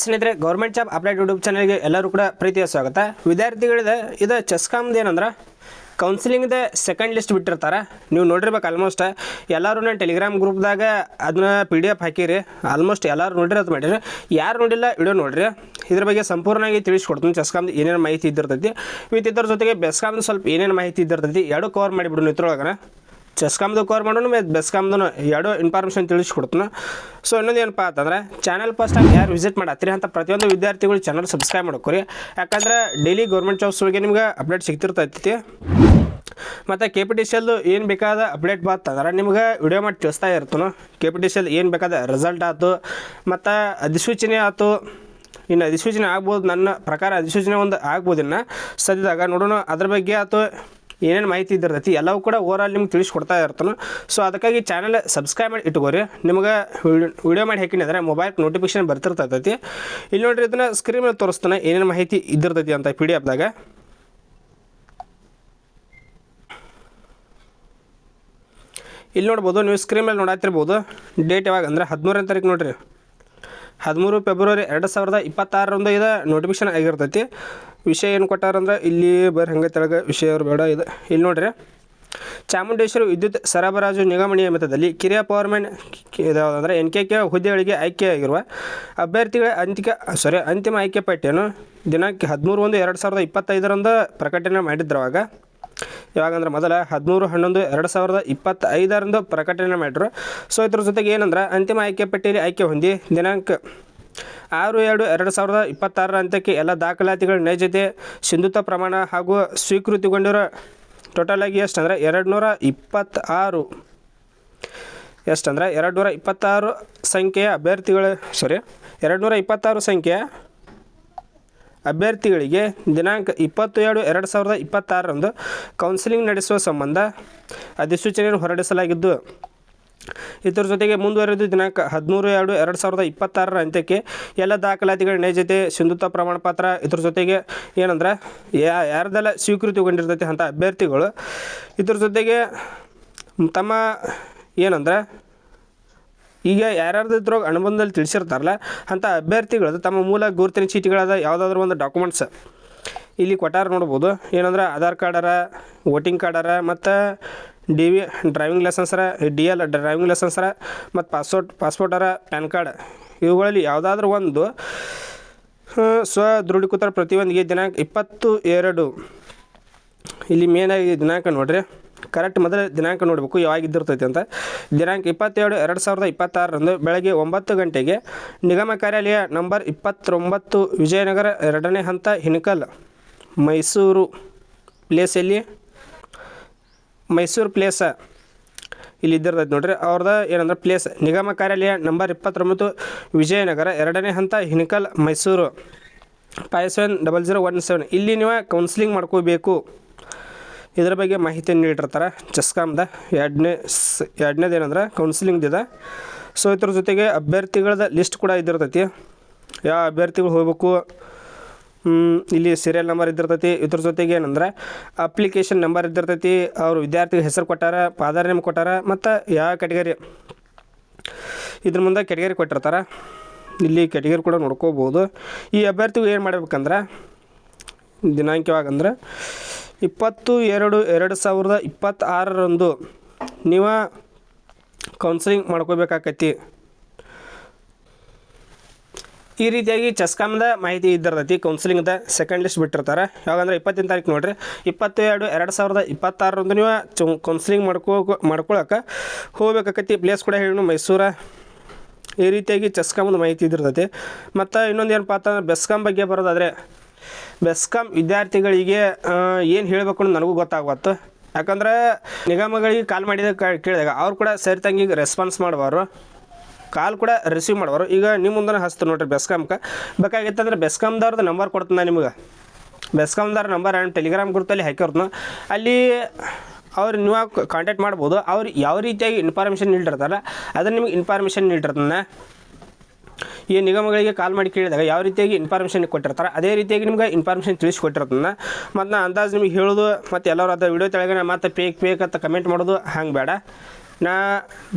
ಸ್ನೇಹಿತರೆ government job update YouTube ಚಾನಲ್ಗೆ ಎಲ್ಲರೂ ಕೂಡ ಪ್ರೀತಿಯ ಸ್ವಾಗತ. ವಿದ್ಯಾರ್ಥಿಗಳಿದೆ, ಇದು ಚೆಸ್ಕಾಮ್ದು ಏನಂದ್ರೆ ಕೌನ್ಸಿಲಿಂಗ್ದ ಸೆಕೆಂಡ್ ಲಿಸ್ಟ್ ಬಿಟ್ಟಿರ್ತಾರೆ. ನೀವು ನೋಡಿರ್ಬೇಕು ಆಲ್ಮೋಸ್ಟ್ ಎಲ್ಲರೂ ನಾನು ಟೆಲಿಗ್ರಾಮ್ ಗ್ರೂಪ್ದಾಗ ಅದನ್ನ ಪಿ ಡಿ ಎಫ್ ಹಾಕಿರಿ. ಆಲ್ಮೋಸ್ಟ್ ಎಲ್ಲರೂ ಅದು ಮಾಡಿರಿ. ಯಾರು ನೋಡಿಲ್ಲ ವಿಡಿಯೋ ನೋಡಿರಿ. ಇದ್ರ ಬಗ್ಗೆ ಸಂಪೂರ್ಣವಾಗಿ ತಿಳಿಸ್ಕೊಡ್ತೀನಿ. ಚೆಸ್ಕಾಮ್ದು ಏನೇನು ಮಾಹಿತಿ ಇದ್ದಿರ್ತೈತಿ. ವಿತ್ ಇದ್ರ ಜೊತೆಗೆ ಬೆಸ್ಕಾಮ್ದು ಸ್ವಲ್ಪ ಏನೇನು ಮಾಹಿತಿ ಇದ್ದಿರ್ತೈತಿ, ಎರಡು ಕವರ್ ಮಾಡಿಬಿಡು ಇದ್ರೊಳಗನ ಚೆಸ್ಕಾಮ್ದು ಕವರ್ ಮಾಡೋಣ ಮತ್ತು ಬೆಸ್ಕಾಮ್ದು ಎರಡೂ ಇನ್ಫಾರ್ಮೇಷನ್ ತಿಳಿಸ್ಕೊಡ್ತೀನಿ. ಸೊ ಇನ್ನೊಂದು ಏನಪ್ಪ ಅಂತಂದ್ರೆ ಚಾನಲ್ ಫಸ್ಟ್ ಆಗಿ ಯಾರು ವಿಸಿಟ್ ಮಾಡತ್ತೀರಿ ಅಂತ ಪ್ರತಿಯೊಂದು ವಿದ್ಯಾರ್ಥಿಗಳು ಚಾನಲ್ ಸಬ್ಸ್ಕ್ರೈಬ್ ಮಾಡ್ಕೊರಿ. ಯಾಕಂದ್ರೆ ಡೈಲಿ ಗೌರ್ಮೆಂಟ್ ಜಾಬ್ಸ್ ಬಗ್ಗೆ ನಿಮ್ಗೆ ಅಪ್ಡೇಟ್ ಸಿಗ್ತಿರ್ತೈತಿ. ಮತ್ತು ಕೆ ಪಿ ಟಿ ಸಿ ಎಲ್ದು ಏನು ಬೇಕಾದ ಅಪ್ಡೇಟ್ ಬಂತಂದ್ರೆ ನಿಮ್ಗೆ ವಿಡಿಯೋ ಮಾಡಿ ತಿಳಿಸ್ತಾ ಇರ್ತಾನೆ. ಕೆ ಪಿ ಟಿ ಎಲ್ ಏನು ಬೇಕಾದ ರಿಸಲ್ಟ್ ಆಯ್ತು ಮತ್ತು ಅಧಿಸೂಚನೆ ಆಯ್ತು ಇನ್ನು ಅಧಿಸೂಚನೆ ಆಗ್ಬೋದು, ನನ್ನ ಪ್ರಕಾರ ಅಧಿಸೂಚನೆ ಒಂದು ಆಗ್ಬೋದು ಇನ್ನು ಸದ್ಯದಾಗ ನೋಡೋಣ, ಅದ್ರ ಬಗ್ಗೆ ಆಯ್ತು ಏನೇನು ಮಾಹಿತಿ ಇದ್ದಿರ್ತೈತಿ ಎಲ್ಲವೂ ಕೂಡ ಓವರಾಲ್ ನಿಮ್ಗೆ ತಿಳಿಸ್ಕೊಡ್ತಾ ಇರ್ತಾನೆ. ಸೊ ಅದಕ್ಕಾಗಿ ಚಾನಲ್ ಸಬ್ಸ್ಕ್ರೈಬ್ ಮಾಡಿ ಇಟ್ಕೋರಿ. ನಿಮ್ಗೆ ವಿಡಿಯೋ ಮಾಡಿ ಹಾಕಿದ್ರೆ ಮೊಬೈಲ್ ನೋಟಿಫಿಕೇಶನ್ ಬರ್ತಿರ್ತೈತಿ. ಇಲ್ಲಿ ನೋಡ್ರಿ ಇದನ್ನ ಸ್ಕ್ರೀನ್ ಮೇಲೆ ತೋರಿಸ್ತಾನೆ ಏನೇನು ಮಾಹಿತಿ ಇದ್ದಿರ್ತೈತಿ ಅಂತ ಪಿ ಡಿ ಎಫ್ದಾಗ ಇಲ್ಲಿ ನೋಡ್ಬೋದು, ನೀವು ಸ್ಕ್ರೀನ್ ಮೇಲೆ ನೋಡಾತಿರ್ಬೋದು. ಡೇಟ್ ಯಾವಾಗ? ಅಂದ್ರೆ ಹದಿಮೂರನೇ ತಾರೀಕು ನೋಡಿರಿ. ಹದಿಮೂರು ಫೆಬ್ರವರಿ ಎರಡು ಸಾವಿರದ ಇಪ್ಪತ್ತಾರರಂದು ಇದು ನೋಟಿಫಿಕೇಶನ್ ಆಗಿರ್ತೈತಿ. ವಿಷಯ ಏನು ಕೊಟ್ಟಾರಂದ್ರೆ ಇಲ್ಲಿ ಬರೀ ಹಂಗೆ ತೆಳಗೆ ವಿಷಯ ಬೇಡ ಇದು. ಇಲ್ಲಿ ನೋಡ್ರಿ, ಚಾಮುಂಡೇಶ್ವರಿ ವಿದ್ಯುತ್ ಸರಬರಾಜು ನಿಗಮ ನಿಯಮಿತದಲ್ಲಿ ಕಿರಿಯ ಪವರ್ಮೆನ್ ಯಾವುದಂದ್ರೆ ಎನ್ ಕೆ ಕೆ ಹುದ್ದೆಗಳಿಗೆ ಆಯ್ಕೆಯಾಗಿರುವ ಅಭ್ಯರ್ಥಿಗಳ ಅಂತಿಕ ಸಾರಿ ಅಂತಿಮ ಆಯ್ಕೆ ಪಟ್ಟಿಯನ್ನು ದಿನಾಂಕ ಹದಿಮೂರು ಒಂದು ಎರಡು ಸಾವಿರದ ಇಪ್ಪತ್ತೈದರಂದು ಪ್ರಕಟಣೆ ಮಾಡಿದ್ರು ಅವಾಗ. ಯಾವಾಗಂದ್ರೆ ಮೊದಲ ಹದಿಮೂರು, ಹನ್ನೊಂದು, ಎರಡು ಸಾವಿರದ ಇಪ್ಪತ್ತೈದರಂದು ಪ್ರಕಟಣೆ ಮಾಡಿದ್ರು ಸೊ ಇದ್ರ ಜೊತೆಗೆ ಏನಂದ್ರೆ ಅಂತಿಮ ಆಯ್ಕೆ ಪಟ್ಟಿಯಲ್ಲಿ ಆಯ್ಕೆ ಹೊಂದಿ ದಿನಾಂಕ ಆರು ಎರಡು ಎರಡು ಸಾವಿರದ ಇಪ್ಪತ್ತಾರರ ಅಂತ್ಯಕ್ಕೆ ಎಲ್ಲ ದಾಖಲಾತಿಗಳ ನೈಜತೆ ಸಿಂಧುತ್ವ ಪ್ರಮಾಣ ಹಾಗೂ ಸ್ವೀಕೃತಿಗೊಂಡಿರೋ ಟೋಟಲ್ ಆಗಿ ಎಷ್ಟು ಅಂದರೆ ಎರಡು ನೂರ ಇಪ್ಪತ್ತಾರು. ಎಷ್ಟಂದ್ರೆ ಎರಡು ನೂರ ಇಪ್ಪತ್ತಾರು ಸಂಖ್ಯೆಯ ಅಭ್ಯರ್ಥಿಗಳ ಸಾರಿ ಎರಡು ನೂರ ಇಪ್ಪತ್ತಾರು ಸಂಖ್ಯೆಯ ಅಭ್ಯರ್ಥಿಗಳಿಗೆ ದಿನಾಂಕ ಇಪ್ಪತ್ತು ಎರಡು ಎರಡು ಸಾವಿರದ ಇಪ್ಪತ್ತಾರರಂದು ಕೌನ್ಸಿಲಿಂಗ್ ನಡೆಸುವ ಸಂಬಂಧ ಅಧಿಸೂಚನೆಯನ್ನು ಹೊರಡಿಸಲಾಗಿದ್ದು ಇದರ ಜೊತೆಗೆ ಮುಂದುವರೆದು ದಿನಾಂಕ ಹದಿಮೂರು ಎರಡು ಎರಡು ಸಾವಿರದ ಇಪ್ಪತ್ತಾರರ ಅಂತ್ಯಕ್ಕೆ ಎಲ್ಲ ದಾಖಲಾತಿಗಳ ನೈಜತೆ ಸಿಂಧುತ್ವ ಪ್ರಮಾಣ ಪತ್ರ, ಇದ್ರ ಜೊತೆಗೆ ಏನಂದ್ರೆ ಯಾರ್ದೆಲ್ಲ ಸ್ವೀಕೃತಿಗೊಂಡಿರ್ತೈತಿ ಅಂತ ಅಭ್ಯರ್ಥಿಗಳು, ಇದ್ರ ಜೊತೆಗೆ ತಮ್ಮ ಏನಂದ್ರೆ, ಈಗ ಯಾರ್ಯಾರ್ದು ಇದ್ರೊಳಗೆ ಅನುಬಂಧದಲ್ಲಿ ತಿಳಿಸಿರ್ತಾರಲ್ಲ, ಅಂತ ಅಭ್ಯರ್ಥಿಗಳದ್ದು ತಮ್ಮ ಮೂಲ ಗುರುತಿನ ಚೀಟಿಗಳಾದ ಯಾವುದಾದ್ರೂ ಒಂದು ಡಾಕ್ಯುಮೆಂಟ್ಸ್ ಇಲ್ಲಿ ಕೊಟ್ಟಾರ ನೋಡ್ಬೋದು. ಏನಂದ್ರೆ, ಆಧಾರ್ ಕಾರ್ಡರ ವೋಟಿಂಗ್ ಕಾರ್ಡರ ಮತ್ತು ಡಿ ವಿ ಡ್ರೈವಿಂಗ್ ಲೈಸೆನ್ಸರ ಡಿ ಎಲ್ ಡ್ರೈವಿಂಗ್ ಲೈಸೆನ್ಸರ ಮತ್ತು ಪಾಸ್ಪೋರ್ಟ್ ಪಾಸ್ಪೋರ್ಟರ ಪ್ಯಾನ್ ಕಾರ್ಡ್. ಇವುಗಳಲ್ಲಿ ಯಾವುದಾದ್ರೂ ಒಂದು ಸ್ವ ದೃಢೀಕೃತ ಪ್ರತಿಯೊಂದಿಗೆ ದಿನಾಂಕ ಇಪ್ಪತ್ತು ಎರಡು. ಇಲ್ಲಿ ಮೇನಾಗಿ ದಿನಾಂಕ ನೋಡ್ರಿ. ಕರೆಕ್ಟ್ ಮೊದಲ ದಿನಾಂಕ ನೋಡಬೇಕು, ಯಾವಾಗ ಇದ್ದಿರ್ತೈತಿ ಅಂತ. ದಿನಾಂಕ ಇಪ್ಪತ್ತೇಳು ಎರಡು ಸಾವಿರದ ಇಪ್ಪತ್ತಾರರಂದು ಬೆಳಗ್ಗೆ ಒಂಬತ್ತು ಗಂಟೆಗೆ ನಿಗಮ ಕಾರ್ಯಾಲಯ ನಂಬರ್ ಇಪ್ಪತ್ತೊಂಬತ್ತು ವಿಜಯನಗರ ಎರಡನೇ ಹಂತ ಹಿನಕಲ್, ಮೈಸೂರು. ಪ್ಲೇಸಲ್ಲಿ ಮೈಸೂರು ಪ್ಲೇಸ ಇಲ್ಲಿ ಇದ್ದಿರ್ತೈತೆ ನೋಡ್ರಿ. ಅವ್ರದ್ದು ಏನಂದ್ರೆ ಪ್ಲೇಸ್ ನಿಗಮ ಕಾರ್ಯಾಲಯ ನಂಬರ್ ಇಪ್ಪತ್ತೊಂಬತ್ತು ವಿಜಯನಗರ ಎರಡನೇ ಹಂತ Hinkal, Mysuru. Five seven double zero one seven ಇಲ್ಲಿ ನೀವು ಕೌನ್ಸಿಲಿಂಗ್ ಮಾಡ್ಕೋಬೇಕು. ಇದ್ರ ಬಗ್ಗೆ ಮಾಹಿತಿ ನೀಡಿರ್ತಾರೆ ಚೆಸ್ಕಾಮ್ದ ಎರಡನೇ ಎರಡನೇದು ಏನಂದ್ರೆ ಕೌನ್ಸಿಲಿಂಗ್ದಿದೆ ಸೊ ಇದ್ರ ಜೊತೆಗೆ ಅಭ್ಯರ್ಥಿಗಳದ ಲಿಸ್ಟ್ ಕೂಡ ಇದ್ದಿರ್ತೈತಿ. ಯಾವ ಅಭ್ಯರ್ಥಿಗಳು ಹೋಗ್ಬೇಕು. ಇಲ್ಲಿ ಸೀರಿಯಲ್ ನಂಬರ್ ಇದ್ದಿರ್ತೈತಿ. ಇದ್ರ ಜೊತೆಗೆ ಏನಂದ್ರೆ ಅಪ್ಲಿಕೇಶನ್ ನಂಬರ್ ಇದ್ದಿರ್ತೈತಿ. ಅವರು ವಿದ್ಯಾರ್ಥಿಗೆ ಹೆಸರು ಕೊಟ್ಟಾರ ಪಾದಾರ್ ನೇಮ್ ಕೊಟ್ಟಾರ, ಮತ್ತು ಯಾವ ಕೆಟಗರಿ ಇದ್ರ ಮುಂದೆ ಕೆಟಗರಿ ಕೊಟ್ಟಿರ್ತಾರೆ. ಇಲ್ಲಿ ಕೆಟಗರಿ ಕೂಡ ನೋಡ್ಕೋಬೋದು. ಈ ಅಭ್ಯರ್ಥಿಗಳು ಏನು ಮಾಡ್ಬೇಕಂದ್ರೆ, ದಿನಾಂಕವಾಗಂದ್ರೆ, ಇಪ್ಪತ್ತು ಎರಡು ಎರಡು ಸಾವಿರದ ಇಪ್ಪತ್ತಾರರಂದು ನೀವು ಕೌನ್ಸಿಲಿಂಗ್ ಮಾಡ್ಕೋಬೇಕಾಕತಿ. ಈ ರೀತಿಯಾಗಿ ಚೆಸ್ಕಾಮ್ದ ಮಾಹಿತಿ ಇದ್ದಿರ್ತೈತಿ ಕೌನ್ಸಿಲಿಂಗ್ದ ಸೆಕೆಂಡ್ ಲಿಸ್ಟ್ ಬಿಟ್ಟಿರ್ತಾರೆ. ಯಾವಾಗಂದ್ರೆ ಇಪ್ಪತ್ತನೇ ತಾರೀಕು ನೋಡ್ರಿ. ಇಪ್ಪತ್ತು ಎರಡು ಎರಡು ಸಾವಿರದ ಇಪ್ಪತ್ತಾರರಂದು ನೀವು ಚು ಕೌನ್ಸಿಲಿಂಗ್ ಮಾಡ್ಕೋ ಮಾಡ್ಕೊಳಕ್ಕೆ ಹೋಗ್ಬೇಕಾಕತಿ ಪ್ಲೇಸ್ ಕೂಡ ಹೇಳಿ ಮೈಸೂರ. ಈ ರೀತಿಯಾಗಿ ಚೆಸ್ಕಾಮ್ದು ಮಾಹಿತಿ ಇದ್ದಿರ್ತೈತಿ. ಮತ್ತು ಇನ್ನೊಂದು ಏನಪ್ಪ ಅಂತಂದ್ರೆ ಬೆಸ್ಕಾಮ್ ಬಗ್ಗೆ ಬರೋದಾದರೆ ಬೆಸ್ಕಾಮ್ ವಿದ್ಯಾರ್ಥಿಗಳಿಗೆ ಏನು ಹೇಳಬೇಕು ಅನ್ನೋದು ನನಗೂ ಗೊತ್ತಾಗುತ್ತೆ ಯಾಕಂದ್ರೆ ನಿಗಮಗಳಿಗೆ ಕಾಲ್ ಮಾಡಿದ ಕೇಳಿದಾಗ ಅವ್ರು ಕೂಡ ಸರಿ ತಂಗಿಗೆ ರೆಸ್ಪಾನ್ಸ್ ಮಾಡುವರು ಕಾಲ್ ಕೂಡ ರಿಸೀವ್ ಮಾಡೋರು ಈಗ ನಿಮ್ಮ ಮುಂದೆ ಹಸ್ತು ನೋಡ್ರಿ ಬೆಸ್ಕಾಮ್ಗೆ ಬೇಕಾಗಿತ್ತಂದ್ರೆ ಬೆಸ್ಕಾಮ್ದವ್ರದ್ದು ನಂಬರ್ ಕೊಡ್ತೀನಿ ನಿಮ್ಗೆ. ಬೆಸ್ಕಾಮ್ದವ್ರ ನಂಬರ್ ಆ್ಯಂಡ್ ಟೆಲಿಗ್ರಾಮ್ ಗ್ರೂಪಲ್ಲಿ ಹಾಕಿರ್ತೀನಿ ಅಲ್ಲಿ ಅವ್ರು ನೀವು ಕಾಂಟ್ಯಾಕ್ಟ್ ಮಾಡ್ಬೋದು, ಅವ್ರು ಯಾವ ರೀತಿಯಾಗಿ ಇನ್ಫಾರ್ಮೇಷನ್ ನೀಡಿರ್ತಾರ, ಅದನ್ನು ನಿಮ್ಗೆ ಇನ್ಫಾರ್ಮೇಷನ್ ನೀಡಿರ್ತಾನೆ. ಈ ನಿಗಮಗಳಿಗೆ ಕಾಲ್ ಮಾಡಿ ಕೇಳಿದಾಗ ಯಾವ ರೀತಿಯಾಗಿ ಇನ್ಫಾರ್ಮೇಷನ್ ಕೊಟ್ಟಿರ್ತಾರೆ, ಅದೇ ರೀತಿಯಾಗಿ ನಿಮ್ಗೆ ಇನ್ಫಾರ್ಮೇಷನ್ ತಿಳಿಸ್ಕೊಟ್ಟಿರ್ತಾನೆ. ಮತ್ತು ನಾ ಅಂದಾಜು ನಿಮಗೆ ಹೇಳೋದು, ಮತ್ತು ಎಲ್ಲರೂ ಅದು ವಿಡಿಯೋ ತೆಳಗೆ ಮತ್ತು ಮತ್ತೆ ಪೇಕ್ ಪೇಕ್ ಅಂತ ಕಮೆಂಟ್ ಮಾಡೋದು ಹಂಗೆ ಬೇಡ. ನಾ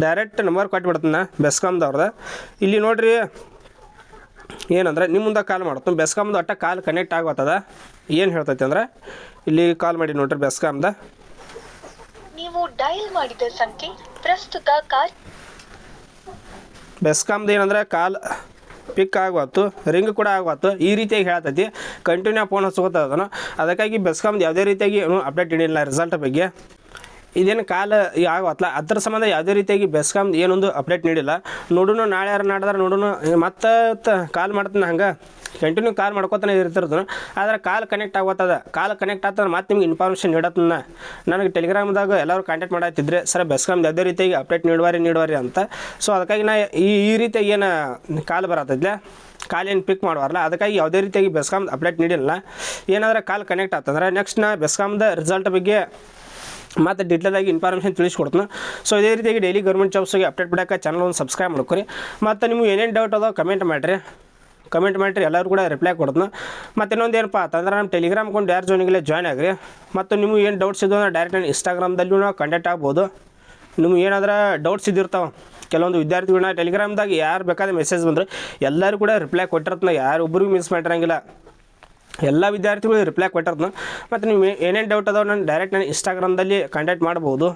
ಡೈರೆಕ್ಟ್ ನಂಬರ್ ಕೊಟ್ಬಿಡ್ತೀನಿ ಬೆಸ್ಕಾಮ್ದವ್ರದ್ದು ಇಲ್ಲಿ ನೋಡಿರಿ ಏನಂದ್ರೆ ನಿಮ್ಮ ಮುಂದೆ ಕಾಲ್ ಮಾಡ್ತೀನಿ. ಬೆಸ್ಕಾಮ್ದು ಒಟ್ಟ ಕಾಲ್ ಕನೆಕ್ಟ್ ಆಗತ್ತದ ಏನು ಹೇಳ್ತೈತಿ ಅಂದ್ರೆ ಇಲ್ಲಿ ಕಾಲ್ ಮಾಡಿ ನೋಡ್ರಿ ಬೆಸ್ಕಾಮ್ದ ನೀವು ಡಯಲ್ ಮಾಡಿದ ಸಂಖ್ಯೆ ಪ್ರಸ್ತುತ ಕಾಲ್ ಬೆಸ್ಕಾಮ್ದು ಏನಂದ್ರೆ ಕಾಲ್ ಪಿಕ್ ಆಗವತ್ತು ರಿಂಗ್ ಕೂಡ ಆಗವತ್ತು ಈ ರೀತಿಯಾಗಿ ಹೇಳ್ತೈತಿ. ಕಂಟಿನ್ಯೂ ಫೋನ್ ಹಚ್ಕೋತದ ಅದನ್ನು ಅದಕ್ಕಾಗಿ ಬೆಸ್ಕಾಮ್ದು ಯಾವುದೇ ರೀತಿಯಾಗಿ ಏನು ಅಪ್ಡೇಟ್ ಇಡಿಲ್ಲ ರಿಸಲ್ಟ್ ಬಗ್ಗೆ. ಇದೇನು ಕಾಲ ಆಗವತ್ತಲ್ಲ ಅದ್ರ ಸಂಬಂಧ ಯಾವುದೇ ರೀತಿಯಾಗಿ ಬೆಸ್ಕಾಮ್ ಏನೊಂದು ಅಪ್ಡೇಟ್ ನೀಡಿಲ್ಲ. ನೋಡೋಣ ನಾಳೆ ಯಾರು ನಾಡ್ದಾರ ನೋಡೋಣ ಮತ್ತೆ ಕಾಲ್ ಮಾಡ್ತೀನಿ ಹಂಗೆ. ಕಂಟಿನ್ಯೂ ಕಾಲ್ ಮಾಡ್ಕೊತಾನೆ ಇರ್ತಿರೋದು. ಆದ್ರೆ ಕಾಲ್ ಕನೆಕ್ಟ್ ಆಗೋತದ. ಕಾಲ್ ಕನೆಕ್ಟ್ ಆಗ್ತದೆ ಮತ್ತೆ ನಿಮ್ಗೆ ಇನ್ಫಾರ್ಮೇಷನ್ ನೀಡತ್ತನ್ನ ನನಗೆ ಟೆಲಿಗ್ರಾಮ್ದಾಗ ಎಲ್ಲರೂ ಕಾಂಟ್ಯಾಕ್ಟ್ ಮಾಡತ್ತಿದ್ರೆ ಸರ್ ಬೆಸ್ಕಾಮ್ ಯಾವುದೇ ರೀತಿಯಾಗಿ ಅಪ್ಡೇಟ್ ನೀಡುವಾರಿ ನೀಡುವಾರಿ ಅಂತ. ಸೊ ಅದಕ್ಕಾಗಿ ನಾ ಈ ಈ ರೀತಿಯಾಗಿ ಏನು ಕಾಲ್ ಬರತ್ತಿದ್ಲೆ ಕಾಲ್ ಏನು ಪಿಕ್ ಮಾಡುವಾರಲ್ಲ ಅದಕ್ಕಾಗಿ ಯಾವುದೇ ರೀತಿಯಾಗಿ ಬೆಸ್ಕಾಮ್ದು ಅಪ್ಡೇಟ್ ನೀಡಿಲ್ಲ. ಏನಾದರೂ ಕಾಲ್ ಕನೆಕ್ಟ್ ಆಗ್ತಂದ್ರೆ ನೆಕ್ಸ್ಟ್ ನಾ ಬೆಸ್ಕಾಮ್ದ ರಿಸಲ್ಟ್ ಬಗ್ಗೆ ಮತ್ತು ಡೀಟೇಲಾಗಿ ಇನ್ಫಾರ್ಮೇಷನ್ ತಿಳಿಸ್ಕೊಡ್ತೀನಿ. ಸೊ ಇದೇ ರೀತಿಯಾಗಿ ಡೈಲಿ ಗೌರ್ಮೆಂಟ್ ಜಾಬ್ಸ್ಗೆ ಅಪ್ಡೇಟ್ ಬಿಡೋಕೆ ಚಾನಲ್ ಒಂದು ಸಬ್ಸ್ಕ್ರೈಬ್ ಮಾಡ್ಕೊರಿ. ಮತ್ತು ನಿಮ್ಗೆ ಏನೇನು ಡೌಟ್ ಅದಾವ ಕಮೆಂಟ್ ಮಾಡಿರಿ. ಕಮೆಂಟ್ ಮಾಡಿರಿ ಎಲ್ಲರೂ ಕೂಡ ರಿಪ್ಲೈ ಕೊಡ್ತೀನಿ. ಮತ್ತು ಇನ್ನೊಂದು ಏನಪ್ಪ ಅಂತಂದ್ರೆ ನಮ್ಮ ಟೆಲಿಗ್ರಾಮ್ ಕೊಂಡು ಯಾರು ಜೋನಿಗೆಲ್ಲ ಜಾಯ್ನ್ ಆಗಿರಿ. ಮತ್ತು ನಿಮ್ಗೆ ಏನು ಡೌಟ್ಸ್ ಇದ್ದು ಡೈರೆಕ್ಟ್ ನಾನು ಇನ್ಸ್ಟಾಗ್ರಾಮ್ದಲ್ಲೂ ನಾವು ಕಾಂಟ್ಯಾಕ್ಟ್ ಆಗ್ಬೋದು. ನಿಮ್ಗೆ ಏನಾದ್ರೂ ಡೌಟ್ಸ್ ಇದ್ದಿರ್ತಾವೆ, ಕೆಲವೊಂದು ವಿದ್ಯಾರ್ಥಿಗಳನ್ನ ಟೆಲಿಗ್ರಾಮ್ದಾಗ ಯಾರು ಬೇಕಾದ್ರೆ ಮೆಸೇಜ್ ಬಂದರೆ ಎಲ್ಲರೂ ಕೂಡ ರಿಪ್ಲೈ ಕೊಟ್ಟಿರ್ತಾನೆ. ಯಾರೊಬ್ಬರಿಗೂ ಮಿಸ್ ಮಾಡಿರಂಗಿಲ್ಲ. ಎಲ್ಲ ವಿದ್ಯಾರ್ಥಿಗಳು ರಿಪ್ಲೈ ಕೊಟ್ಟಿರ್ತಾನೆ ಮತ್ತು ನೀವು ಏನೇನು ಡೌಟ್ ಅದಾವೆ, ನಾನು ಡೈರೆಕ್ಟ್ ನಾನು ಇನ್ಸ್ಟಾಗ್ರಾಮ್ದಲ್ಲಿ ಕಾಂಟ್ಯಾಕ್ಟ್ ಮಾಡ್ಬೋದು.